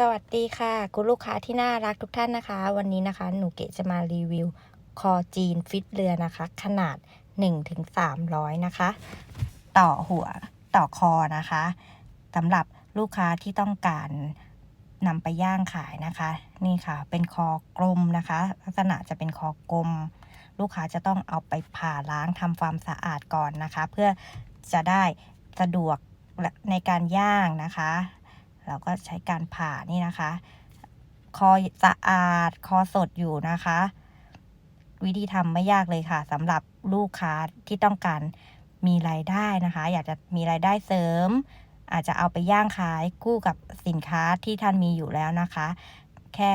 สวัสดีค่ะ คุณลูกค้าที่น่ารักทุกท่านนะคะ วันนี้นะคะ หนูเกดจะมารีวิว คอจีนฟิตเรือนะคะ ขนาด 1-300 นะคะ ต่อหัวต่อคอนะคะสำหรับลูกค้าที่ต้องการนำไปย่างขายนะคะ นี่ค่ะ เป็นคอกลมนะคะ ลักษณะจะเป็นคอกลม ลูกค้าจะต้องเอาไปผ่าล้างทำความสะอาดก่อนนะคะ เพื่อจะได้สะดวกในการย่างนะคะ เราก็ใช้การผ่านี่นะคะ คอสะอาด คอสดอยู่นะคะ วิธีทำไม่ยากเลยค่ะสำหรับลูกค้าที่ต้องการมีรายได้นะคะ อยากจะมีรายได้เสริม อาจจะเอาไปย่างขายคู่กับสินค้าที่ท่านมีอยู่แล้วนะคะ แค่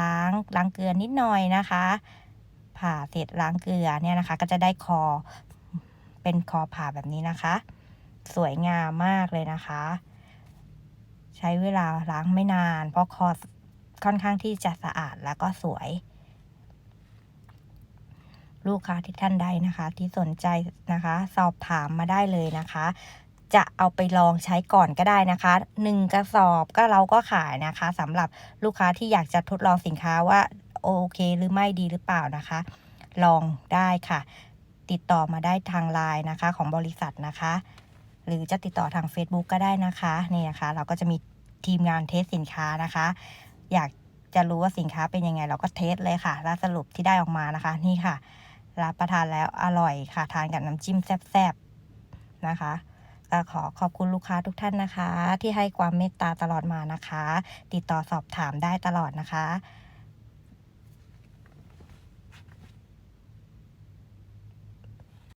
ล้างล้างเกลือนิดหน่อยนะคะ ผ่าเสร็จล้างเกลือเนี่ยนะคะ ก็จะได้คอเป็นคอผ่าแบบนี้นะคะ สวยงามมากเลยนะคะ ใช้เวลาล้างไม่นาน เพราะคอค่อนข้างที่จะสะอาดแล้วก็สวย ลูกค้าที่ท่านใดนะคะ ที่สนใจนะคะ สอบถามมาได้เลยนะคะ จะเอาไปลองใช้ก่อนก็ได้นะคะหนึ่งกระสอบก็เราก็ขายนะคะสำหรับลูกค้าที่อยากจะทดลองสินค้าว่าโอเคหรือไม่ดีหรือเปล่านะคะ ลองได้ค่ะ ติดต่อมาได้ทางไลน์นะคะของบริษัทนะคะ หรือจะติดต่อทาง Facebook ก็ได้นะคะนี่นะคะ เราก็จะมีทีมงานเทสสินค้านะคะ อยากจะรู้ว่าสินค้าเป็นยังไง เราก็เทสเลยค่ะ แล้วสรุปที่ได้ออกมานะคะ นี่ค่ะ รับประทานแล้วอร่อยค่ะ ทานกับน้ำจิ้มแซ่บๆนะคะก็ขอขอบคุณลูกค้าทุกท่านนะคะ ที่ให้ความเมตตาตลอดมานะคะ ติดต่อสอบถามได้ตลอดนะคะ